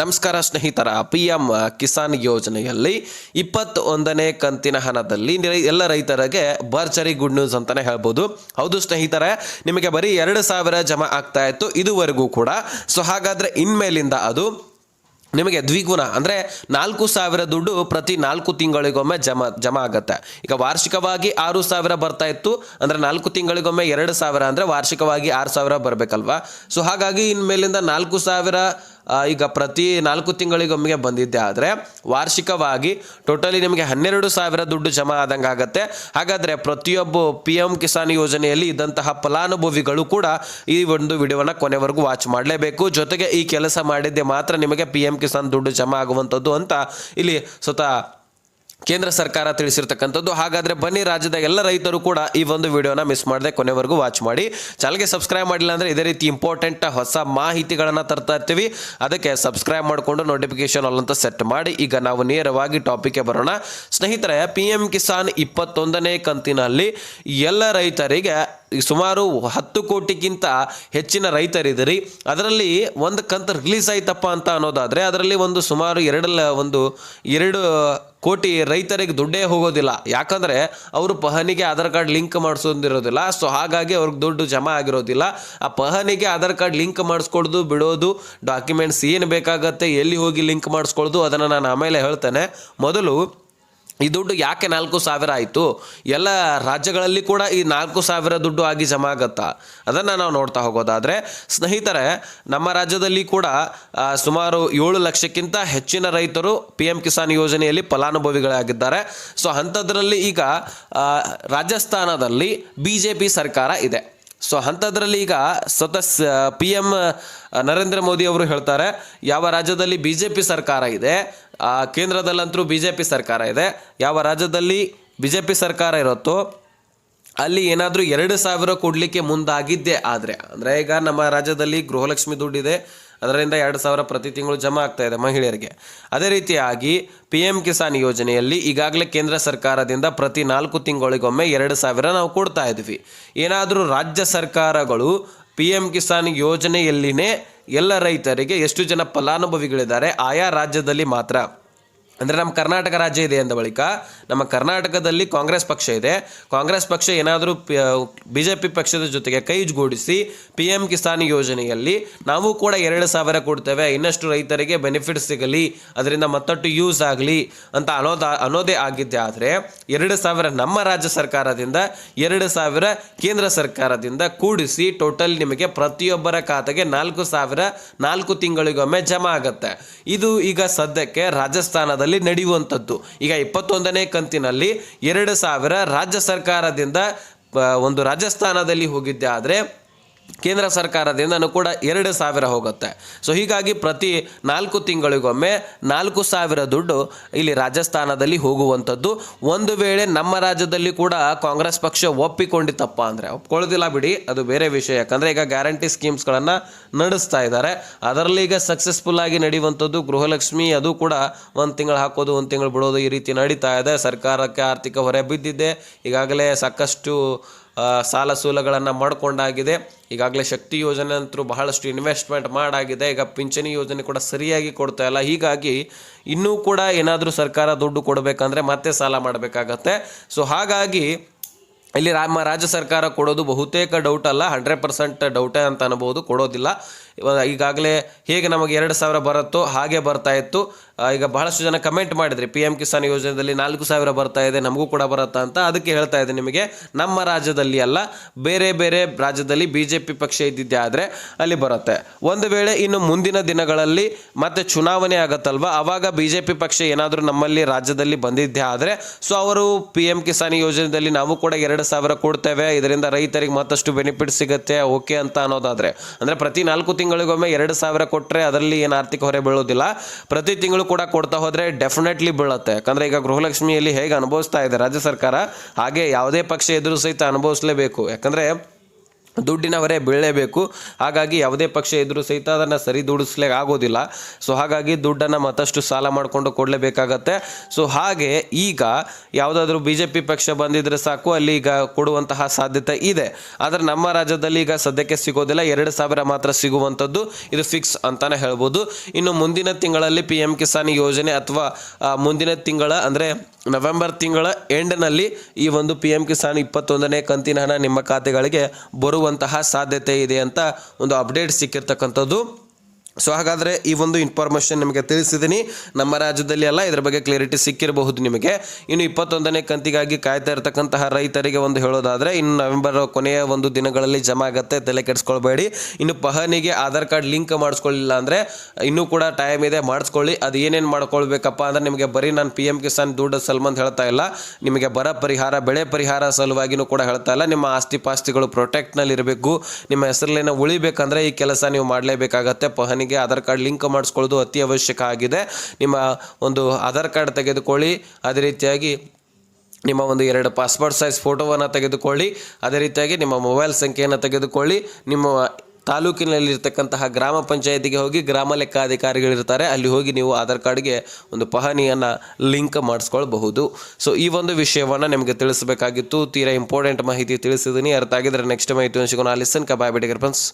ನಮಸ್ಕಾರ ಸ್ನೇಹಿತರ P M Kisan ಯೋಜನೆಯಲ್ಲಿ ಇಪ್ಪತ್ತೊಂದನೇ ಕಂತಿನ ಹಣದಲ್ಲಿ ಎಲ್ಲ ರೈತರಿಗೆ ಭರ್ಜರಿ ಗುಡ್ ನ್ಯೂಸ್ ಅಂತಾನೆ ಹೇಳ್ಬೋದು. ಹೌದು ಸ್ನೇಹಿತರೆ, ನಿಮಗೆ ಬರೀ ಎರಡು ಸಾವಿರ ಜಮಾ ಆಗ್ತಾ ಇತ್ತು, ಇದುವರೆಗೂ ಕೂಡ. ಸೊ, ಹಾಗಾದ್ರೆ ಇನ್ಮೇಲಿಂದ ಅದು ನಿಮಗೆ ದ್ವಿಗುಣ, ಅಂದರೆ ನಾಲ್ಕು ಸಾವಿರ ದುಡ್ಡು ಪ್ರತಿ ನಾಲ್ಕು ತಿಂಗಳಿಗೊಮ್ಮೆ ಜಮಾ ಜಮಾ ಆಗುತ್ತೆ. ಈಗ ವಾರ್ಷಿಕವಾಗಿ ಆರು ಸಾವಿರ ಬರ್ತಾ ಇತ್ತು, ಅಂದರೆ ನಾಲ್ಕು ತಿಂಗಳಿಗೊಮ್ಮೆ ಎರಡು ಸಾವಿರ, ಅಂದರೆ ವಾರ್ಷಿಕವಾಗಿ ಆರು ಸಾವಿರ ಬರಬೇಕಲ್ವಾ? ಸೊ, ಹಾಗಾಗಿ ಇನ್ಮೇಲಿಂದ ನಾಲ್ಕು ಸಾವಿರ ಈಗ ಪ್ರತಿ ನಾಲ್ಕು ತಿಂಗಳಿಗೊಮ್ಮೆಗೆ ಬಂದಿದ್ದೆ ಆದರೆ ವಾರ್ಷಿಕವಾಗಿ ಟೋಟಲಿ ನಿಮಗೆ ಹನ್ನೆರಡು ಸಾವಿರ ದುಡ್ಡು ಜಮಾ ಆದಂಗೆ ಆಗುತ್ತೆ. ಹಾಗಾದರೆ ಪ್ರತಿಯೊಬ್ಬ ಪಿ ಎಂ ಕಿಸಾನ್ ಯೋಜನೆಯಲ್ಲಿ ಇದ್ದಂತಹ ಫಲಾನುಭವಿಗಳು ಕೂಡ ಈ ಒಂದು ವಿಡಿಯೋನ ಕೊನೆವರೆಗೂ ವಾಚ್ ಮಾಡಲೇಬೇಕು. ಜೊತೆಗೆ ಈ ಕೆಲಸ ಮಾಡಿದ್ದೆ ಮಾತ್ರ ನಿಮಗೆ ಪಿ ಎಂ ಕಿಸಾನ್ ದುಡ್ಡು ಜಮಾ ಆಗುವಂಥದ್ದು ಅಂತ ಇಲ್ಲಿ ಸ್ವತಃ ಕೇಂದ್ರ ಸರ್ಕಾರ ತಿಳಿಸಿರ್ತಕ್ಕಂಥದ್ದು. ಹಾಗಾದ್ರೆ ಬನ್ನಿ, ರಾಜ್ಯದ ಎಲ್ಲ ರೈತರು ಕೂಡ ಈ ಒಂದು ವಿಡಿಯೋನ ಮಿಸ್ ಮಾಡದೆ ಕೊನೆವರೆಗೂ ವಾಚ್ ಮಾಡಿ. ಚಾನಲ್ಗೆ ಸಬ್ಸ್ಕ್ರೈಬ್ ಮಾಡಿಲ್ಲ ಅಂದ್ರೆ ಇದೇ ರೀತಿ ಇಂಪಾರ್ಟೆಂಟ್ ಹೊಸ ಮಾಹಿತಿಗಳನ್ನು ತರ್ತಾ ಇರ್ತೀವಿ. ಅದಕ್ಕೆ ಸಬ್ಸ್ಕ್ರೈಬ್ ಮಾಡಿಕೊಂಡು ನೋಟಿಫಿಕೇಶನ್ ಆಲ್ ಅಂತ ಸೆಟ್ ಮಾಡಿ. ಈಗ ನಾವು ನೇರವಾಗಿ ಟಾಪಿಕ್ಗೆ ಬರೋಣ. ಸ್ನೇಹಿತರೆ ಪಿ ಎಂ ಕಿಸಾನ್ ಇಪ್ಪತ್ತೊಂದನೇ ಕಂತಿನಲ್ಲಿ ಎಲ್ಲ ರೈತರಿಗೆ ಸುಮಾರು ಹತ್ತು ಕೋಟಿಗಿಂತ ಹೆಚ್ಚಿನ ರೈತರಿದ್ದೀರಿ. ಅದರಲ್ಲಿ ಒಂದು ಕಂತು ರಿಲೀಸ್ ಆಯ್ತಪ್ಪ ಅಂತ ಅನ್ನೋದಾದರೆ ಅದರಲ್ಲಿ ಒಂದು ಸುಮಾರು ಎರಡು ಒಂದು ಎರಡು ಕೋಟಿ ರೈತರಿಗೆ ದುಡ್ಡೇ ಹೋಗೋದಿಲ್ಲ. ಯಾಕಂದರೆ ಅವರು ಪಹನಿಗೆ ಆಧಾರ್ ಕಾರ್ಡ್ ಲಿಂಕ್ ಮಾಡಿಸೋದಿರೋದಿಲ್ಲ. ಸೊ ಹಾಗಾಗಿ ಅವ್ರಿಗೆ ದುಡ್ಡು ಜಮಾ ಆಗಿರೋದಿಲ್ಲ. ಆ ಪಹನಿಗೆ ಆಧಾರ್ ಕಾರ್ಡ್ ಲಿಂಕ್ ಮಾಡಿಸ್ಕೊಡೋದು, ಬಿಡೋದು ಡಾಕ್ಯುಮೆಂಟ್ಸ್ ಏನು ಬೇಕಾಗತ್ತೆ, ಎಲ್ಲಿ ಹೋಗಿ ಲಿಂಕ್ ಮಾಡಿಸ್ಕೊಳ್ಳೋದು ಅದನ್ನು ನಾನು ಆಮೇಲೆ ಹೇಳ್ತೇನೆ. ಮೊದಲು ಈ ದುಡ್ಡು ಯಾಕೆ ನಾಲ್ಕು ಸಾವಿರ ಆಯಿತು? ಎಲ್ಲ ರಾಜ್ಯಗಳಲ್ಲಿ ಕೂಡ ಈ ನಾಲ್ಕು ಸಾವಿರ ದುಡ್ಡು ಆಗಿ ಜಮಾ ಆಗತ್ತಾ? ಅದನ್ನು ನಾವು ನೋಡ್ತಾ ಹೋಗೋದಾದರೆ, ಸ್ನೇಹಿತರೆ, ನಮ್ಮ ರಾಜ್ಯದಲ್ಲಿ ಕೂಡ ಸುಮಾರು ಏಳು ಲಕ್ಷಕ್ಕಿಂತ ಹೆಚ್ಚಿನ ರೈತರು ಪಿ ಎಂ ಕಿಸಾನ್ ಯೋಜನೆಯಲ್ಲಿ ಫಲಾನುಭವಿಗಳಾಗಿದ್ದಾರೆ. ಸೊ ಅಂಥದ್ರಲ್ಲಿ ಈಗ ರಾಜಸ್ಥಾನದಲ್ಲಿ ಬಿ ಜೆ ಪಿ ಸರ್ಕಾರ ಇದೆ. ಸೊ ಅಂಥದ್ರಲ್ಲಿ ಈಗ ಸ್ವತಃ ಪಿ ಎಂ ನರೇಂದ್ರ ಮೋದಿ ಅವರು ಹೇಳ್ತಾರೆ, ಯಾವ ರಾಜ್ಯದಲ್ಲಿ ಬಿ ಜೆ ಪಿ ಸರ್ಕಾರ ಇದೆ ಕೇಂದ್ರದಲ್ಲಂತರೂ ಬಿ ಜೆ ಪಿ ಸರ್ಕಾರ ಇದೆ, ಯಾವ ರಾಜ್ಯದಲ್ಲಿ ಬಿ ಜೆ ಪಿ ಸರ್ಕಾರ ಇರುತ್ತೋ, ಅಲ್ಲಿ ಏನಾದರೂ ಎರಡು ಸಾವಿರ ಕೊಡಲಿಕ್ಕೆ ಮುಂದಾಗಿದ್ದೆ ಆದರೆ, ಅಂದರೆ ಈಗ ನಮ್ಮ ರಾಜ್ಯದಲ್ಲಿ ಗೃಹಲಕ್ಷ್ಮಿ ದುಡ್ಡಿದೆ ಅದರಿಂದ ಎರಡು ಸಾವಿರ ಪ್ರತಿ ತಿಂಗಳು ಜಮಾ ಆಗ್ತಾ ಇದೆ ಮಹಿಳೆಯರಿಗೆ. ಅದೇ ರೀತಿಯಾಗಿ ಪಿ ಎಂ ಕಿಸಾನ್ ಯೋಜನೆಯಲ್ಲಿ ಈಗಾಗಲೇ ಕೇಂದ್ರ ಸರ್ಕಾರದಿಂದ ಪ್ರತಿ ನಾಲ್ಕು ತಿಂಗಳಿಗೊಮ್ಮೆ ಎರಡು ಸಾವಿರ ನಾವು ಕೊಡ್ತಾ ಇದ್ವಿ ಏನಾದರೂ ರಾಜ್ಯ ಸರ್ಕಾರಗಳು ಪಿ ಎಂ ಕಿಸಾನ್ ಯೋಜನೆಯಲ್ಲಿನೇ ಎಲ್ಲ ರೈತರಿಗೆ ಎಷ್ಟು ಜನ ಫಲಾನುಭವಿಗಳಿದ್ದಾರೆ, ಆಯಾ ರಾಜ್ಯದಲ್ಲಿ ಮಾತ್ರ. ಅಂದರೆ ನಮ್ಮ ಕರ್ನಾಟಕ ರಾಜ್ಯ ಇದೆ ಅಂದ ಬಳಿಕ, ನಮ್ಮ ಕರ್ನಾಟಕದಲ್ಲಿ ಕಾಂಗ್ರೆಸ್ ಪಕ್ಷ ಇದೆ. ಕಾಂಗ್ರೆಸ್ ಪಕ್ಷ ಏನಾದರೂ ಬಿ ಜೆ ಪಿ ಪಕ್ಷದ ಜೊತೆಗೆ ಕೈ ಜೋಡಿಸಿ ಪಿ ಎಂ ಕಿಸಾನ್ ಯೋಜನೆಯಲ್ಲಿ ನಾವು ಕೂಡ ಎರಡು ಸಾವಿರ ಕೊಡ್ತೇವೆ, ಇನ್ನಷ್ಟು ರೈತರಿಗೆ ಬೆನಿಫಿಟ್ ಸಿಗಲಿ, ಅದರಿಂದ ಮತ್ತಷ್ಟು ಯೂಸ್ ಆಗಲಿ ಅಂತ ಅನೋದ ಅನ್ನೋದೇ ಆಗಿದ್ದೆ ಆದರೆ, ಎರಡು ಸಾವಿರ ನಮ್ಮ ರಾಜ್ಯ ಸರ್ಕಾರದಿಂದ, ಎರಡು ಸಾವಿರ ಕೇಂದ್ರ ಸರ್ಕಾರದಿಂದ ಕೂಡಿಸಿ ಟೋಟಲ್ ನಿಮಗೆ ಪ್ರತಿಯೊಬ್ಬರ ಖಾತೆಗೆ ನಾಲ್ಕು ಸಾವಿರ ನಾಲ್ಕು ತಿಂಗಳಿಗೊಮ್ಮೆ ಜಮಾ ಆಗುತ್ತೆ. ಇದು ಈಗ ಸದ್ಯಕ್ಕೆ ರಾಜಸ್ಥಾನದಲ್ಲಿ ನಡೆಯುವಂಥದ್ದು. ಈಗ ಇಪ್ಪತ್ತೊಂದನೇ ಕಂತಿನಲ್ಲಿ ಎರಡು ಸಾವಿರ ರಾಜ್ಯ ಸರ್ಕಾರದಿಂದ ಒಂದು ರಾಜಸ್ಥಾನದಲ್ಲಿ ಹೋಗಿದ್ದೆ. ಆದರೆ ಕೇಂದ್ರ ಸರ್ಕಾರದಿಂದನೂ ಕೂಡ ಎರಡು ಸಾವಿರ ಹೋಗುತ್ತೆ. ಸೊ ಹೀಗಾಗಿ ಪ್ರತಿ ನಾಲ್ಕು ತಿಂಗಳಿಗೊಮ್ಮೆ ನಾಲ್ಕು ಸಾವಿರ ದುಡ್ಡು ಇಲ್ಲಿ ರಾಜಸ್ಥಾನದಲ್ಲಿ ಹೋಗುವಂಥದ್ದು. ಒಂದು ವೇಳೆ ನಮ್ಮ ರಾಜ್ಯದಲ್ಲಿ ಕೂಡ ಕಾಂಗ್ರೆಸ್ ಪಕ್ಷ ಒಪ್ಪಿಕೊಂಡಿತ್ತಪ್ಪ ಅಂದರೆ, ಒಪ್ಕೊಳ್ಳೋದಿಲ್ಲ ಬಿಡಿ, ಅದು ಬೇರೆ ವಿಷಯ. ಯಾಕಂದರೆ ಈಗ ಗ್ಯಾರಂಟಿ ಸ್ಕೀಮ್ಸ್ಗಳನ್ನು ನಡೆಸ್ತಾ ಇದ್ದಾರೆ. ಅದರಲ್ಲಿ ಈಗ ಸಕ್ಸಸ್ಫುಲ್ ಆಗಿ ನಡೆಯುವಂಥದ್ದು ಗೃಹಲಕ್ಷ್ಮಿ, ಅದು ಕೂಡ ಒಂದು ತಿಂಗಳು ಹಾಕೋದು, ಒಂದು ತಿಂಗಳು ಬಿಡೋದು ಈ ರೀತಿ ನಡೀತಾ ಇದೆ. ಸರ್ಕಾರಕ್ಕೆ ಆರ್ಥಿಕ ಹೊರೆ ಬಿದ್ದಿದೆ. ಈಗಾಗಲೇ ಸಾಕಷ್ಟು ಸಾಲ ಸೂಲಗಳನ್ನು ಮಾಡಿಕೊಂಡಾಗಿದೆ. ಈಗಾಗಲೇ ಶಕ್ತಿ ಯೋಜನೆ ಅಂತೂ ಬಹಳಷ್ಟು ಇನ್ವೆಸ್ಟ್ಮೆಂಟ್ ಮಾಡಾಗಿದೆ. ಈಗ ಪಿಂಚಣಿ ಯೋಜನೆ ಕೂಡ ಸರಿಯಾಗಿ ಕೊಡ್ತಾ ಇಲ್ಲ. ಹೀಗಾಗಿ ಇನ್ನೂ ಕೂಡ ಏನಾದರೂ ಸರ್ಕಾರ ದುಡ್ಡು ಕೊಡಬೇಕಂದ್ರೆ ಮತ್ತೆ ಸಾಲ ಮಾಡಬೇಕಾಗತ್ತೆ. ಸೊ ಹಾಗಾಗಿ ಇಲ್ಲಿ ರಾಜ್ಯ ಸರ್ಕಾರ ಕೊಡೋದು ಬಹುತೇಕ ಡೌಟ್ ಅಲ್ಲ. ಹಂಡ್ರೆಡ್ ಪರ್ಸೆಂಟ್ ಡೌಟೇ ಅಂತ ಅನ್ಬೋದು. ಕೊಡೋದಿಲ್ಲ. ಈಗಾಗಲೇ ಹೇಗೆ ನಮಗೆ ಎರಡು ಸಾವಿರ ಬರುತ್ತೋ ಹಾಗೆ ಬರ್ತಾ ಇತ್ತು. ಈಗ ಬಹಳಷ್ಟು ಜನ ಕಮೆಂಟ್ ಮಾಡಿದ್ರಿ. ಪಿ ಎಂ ಕಿಸಾನ್ ಯೋಜನೆಯಲ್ಲಿ ನಾಲ್ಕು ಸಾವಿರ ಬರ್ತಾ ಇದೆ, ನಮಗೂ ಕೂಡ ಬರುತ್ತಾ ಅಂತ ಅದಕ್ಕೆ ಹೇಳ್ತಾ ಇದೆ ನಿಮಗೆ. ನಮ್ಮ ರಾಜ್ಯದಲ್ಲಿ ಅಲ್ಲ, ಬೇರೆ ಬೇರೆ ರಾಜ್ಯದಲ್ಲಿ ಬಿ ಜೆ ಪಿ ಪಕ್ಷ ಇದ್ದಿದ್ದೆ ಆದರೆ ಅಲ್ಲಿ ಬರುತ್ತೆ. ಒಂದು ವೇಳೆ ಇನ್ನು ಮುಂದಿನ ದಿನಗಳಲ್ಲಿ ಮತ್ತೆ ಚುನಾವಣೆ ಆಗತ್ತಲ್ವಾ? ಆವಾಗ ಬಿ ಜೆ ಪಿ ಪಕ್ಷ ಏನಾದರೂ ನಮ್ಮಲ್ಲಿ ರಾಜ್ಯದಲ್ಲಿ ಬಂದಿದ್ದೆ ಆದರೆ ಸೊ ಅವರು ಪಿ ಎಂ ಕಿಸಾನ್ ಯೋಜನೆಯಲ್ಲಿ ನಾವು ಕೂಡ ಎರಡು ಸಾವಿರ ಕೊಡ್ತೇವೆ. ಇದರಿಂದ ರೈತರಿಗೆ ಮತ್ತಷ್ಟು ಬೆನಿಫಿಟ್ ಸಿಗುತ್ತೆ ಓಕೆ ಅಂತ ಅನ್ನೋದಾದರೆ. ಅಂದರೆ ಪ್ರತಿ ನಾಲ್ಕು ತಿಂಗಳಿಗೊಮ್ಮೆ ಎರಡು ಸಾವಿರ ಕೊಟ್ಟರೆ ಅದರಲ್ಲಿ ಏನು ಆರ್ಥಿಕ ಹೊರೆ ಬೀಳೋದಿಲ್ಲ ಪ್ರತಿ ತಿಂಗಳು ಕೂಡ ಕೊಡ್ತಾ ಹೋದರೆ ಡೆಫಿನೆಟ್ಲಿ ಬೀಳುತ್ತೆ. ಯಾಕಂದರೆ ಈಗ ಗೃಹಲಕ್ಷ್ಮಿಯಲ್ಲಿ ಹೇಗೆ ಅನುಭವಿಸ್ತಾ ಇದೆ ರಾಜ್ಯ ಸರ್ಕಾರ, ಹಾಗೆ ಯಾವುದೇ ಪಕ್ಷ ಎದುರು ಸಹಿತ ಅನುಭವಿಸಲೇಬೇಕು. ಯಾಕಂದರೆ ದುಡ್ಡಿನ ಹೊರೆ ಬೀಳಲೇಬೇಕು. ಹಾಗಾಗಿ ಯಾವುದೇ ಪಕ್ಷ ಇದ್ದರೂ ಸಹಿತ ಅದನ್ನು ಸರಿ ದುಡಿಸ್ಲೇ ಆಗೋದಿಲ್ಲ. ಸೊ ಹಾಗಾಗಿ ದುಡ್ಡನ್ನು ಮತ್ತಷ್ಟು ಸಾಲ ಮಾಡಿಕೊಂಡು ಕೊಡಲೇಬೇಕಾಗತ್ತೆ. ಸೊ ಹಾಗೆ ಈಗ ಯಾವುದಾದ್ರೂ ಬಿ ಜೆ ಪಿ ಪಕ್ಷ ಬಂದಿದ್ರೆ ಸಾಕು, ಅಲ್ಲಿ ಈಗ ಕೊಡುವಂತಹ ಸಾಧ್ಯತೆ ಇದೆ. ಆದರೆ ನಮ್ಮ ರಾಜ್ಯದಲ್ಲಿ ಈಗ ಸದ್ಯಕ್ಕೆ ಸಿಗೋದಿಲ್ಲ. ಎರಡು ಸಾವಿರ ಮಾತ್ರ ಸಿಗುವಂಥದ್ದು ಇದು ಫಿಕ್ಸ್ ಅಂತಾನೆ ಹೇಳ್ಬೋದು. ಇನ್ನು ಮುಂದಿನ ತಿಂಗಳಲ್ಲಿ ಪಿ ಎಂ ಕಿಸಾನ್ ಯೋಜನೆ ಅಥವಾ ಮುಂದಿನ ತಿಂಗಳ ಅಂದರೆ ನವೆಂಬರ್ ತಿಂಗಳ ಎಂಡ್ನಲ್ಲಿ ಈ ಒಂದು ಪಿ ಎಂ ಕಿಸಾನ್ ಇಪ್ಪತ್ತೊಂದನೇ ಕಂತಿನ ಹಣ ನಿಮ್ಮ ಖಾತೆಗಳಿಗೆ ಬರುವಂತಹ ಸಾಧ್ಯತೆ ಇದೆ ಅಂತ ಒಂದು ಅಪ್ಡೇಟ್ ಸಿಕ್ಕಿರ್ತಕ್ಕಂಥದ್ದು. ಸೊ ಹಾಗಾದರೆ ಈ ಒಂದು ಇನ್ಫಾರ್ಮೇಷನ್ ನಿಮಗೆ ತಿಳಿಸಿದ್ದೀನಿ ನಮ್ಮ ರಾಜ್ಯದಲ್ಲಿ ಅಲ್ಲ, ಇದರ ಬಗ್ಗೆ ಕ್ಲಿಯರಿಟಿ ಸಿಕ್ಕಿರಬಹುದು ನಿಮಗೆ. ಇನ್ನು ಇಪ್ಪತ್ತೊಂದನೇ ಕಂತಿಗಾಗಿ ಕಾಯ್ತಾ ಇರತಕ್ಕಂತಹ ರೈತರಿಗೆ ಒಂದು ಹೇಳೋದಾದರೆ, ಇನ್ನು ನವೆಂಬರ್ ಕೊನೆಯ ಒಂದು ದಿನಗಳಲ್ಲಿ ಜಮಾ ಆಗುತ್ತೆ, ತಲೆ ಕೆಡಿಸ್ಕೊಳ್ಬೇಡಿ. ಇನ್ನು ಪಹನಿಗೆ ಆಧಾರ್ ಕಾರ್ಡ್ ಲಿಂಕ್ ಮಾಡಿಸ್ಕೊಳ್ಳಿಲ್ಲ ಅಂದರೆ, ಇನ್ನೂ ಕೂಡ ಟೈಮ್ ಇದೆ, ಮಾಡಿಸ್ಕೊಳ್ಳಿ. ಅದು ಏನೇನು ಮಾಡ್ಕೊಳ್ಬೇಕಪ್ಪ ಅಂದರೆ, ನಿಮಗೆ ಬರೀ ನಾನು ಪಿ ಎಂ ಕಿಸಾನ್ ದುಡ್ಡು ಸಲ್ಮಂತ್ ಹೇಳ್ತಾ ಇಲ್ಲ. ನಿಮಗೆ ಬರ ಪರಿಹಾರ, ಬೆಳೆ ಪರಿಹಾರ ಸಲುವಾಗಿನೂ ಕೂಡ ಹೇಳ್ತಾ ಇಲ್ಲ. ನಿಮ್ಮ ಆಸ್ತಿ ಪಾಸ್ತಿಗಳು ಪ್ರೊಟೆಕ್ಟ್ನಲ್ಲಿ ಇರಬೇಕು ನಿಮ್ಮ ಹೆಸರಲ್ಲಿನ ಉಳಿಬೇಕಂದ್ರೆ ಈ ಕೆಲಸ ನೀವು ಮಾಡಲೇಬೇಕಾಗತ್ತೆ. ಪಹನಿಗೆ ಆಧಾರ್ ಕಾರ್ಡ್ ಲಿಂಕ್ ಮಾಡಿಸ್ಕೊಳ್ಳೋದು ಅತಿ ಅವಶ್ಯಕ ಆಗಿದೆ. ನಿಮ್ಮ ಒಂದು ಆಧಾರ್ ಕಾರ್ಡ್ ತೆಗೆದುಕೊಳ್ಳಿ, ಅದೇ ರೀತಿಯಾಗಿ ನಿಮ್ಮ ಒಂದು ಎರಡು ಪಾಸ್ಪೋರ್ಟ್ ಸೈಜ್ ಫೋಟೋವನ್ನು ತೆಗೆದುಕೊಳ್ಳಿ, ಅದೇ ರೀತಿಯಾಗಿ ನಿಮ್ಮ ಮೊಬೈಲ್ ಸಂಖ್ಯೆಯನ್ನು ತೆಗೆದುಕೊಳ್ಳಿ. ನಿಮ್ಮ ತಾಲೂಕಿನಲ್ಲಿರ್ತಕ್ಕಂತಹ ಗ್ರಾಮ ಪಂಚಾಯತಿಗೆ ಹೋಗಿ ಗ್ರಾಮ ಲೆಕ್ಕಾಧಿಕಾರಿಗಳಿರ್ತಾರೆ. ಅಲ್ಲಿ ಹೋಗಿ ನೀವು ಆಧಾರ್ ಕಾರ್ಡ್ಗೆ ಒಂದು ಪಹಣಿಯನ್ನು ಲಿಂಕ್ ಮಾಡಿಸ್ಕೊಳ್ಬಹುದು. ಸೊ ಈ ಒಂದು ವಿಷಯವನ್ನು ನಿಮಗೆ ತಿಳಿಸಬೇಕಾಗಿತ್ತು. ತೀರಾ ಇಂಪಾರ್ಟೆಂಟ್ ಮಾಹಿತಿ ತಿಳಿಸಿದ್ದೀನಿ ಅರ್ಥ ಆಗಿದ್ರೆ ನೆಕ್ಸ್ಟ್ ಮಾಹಿತಿ ಸಿಗೋಣ ಲಿಸನ್ ಕಬಾಯ್ ಬಿಟ್ಟಿಗೆ ಫ್ರೆಂಡ್ಸ್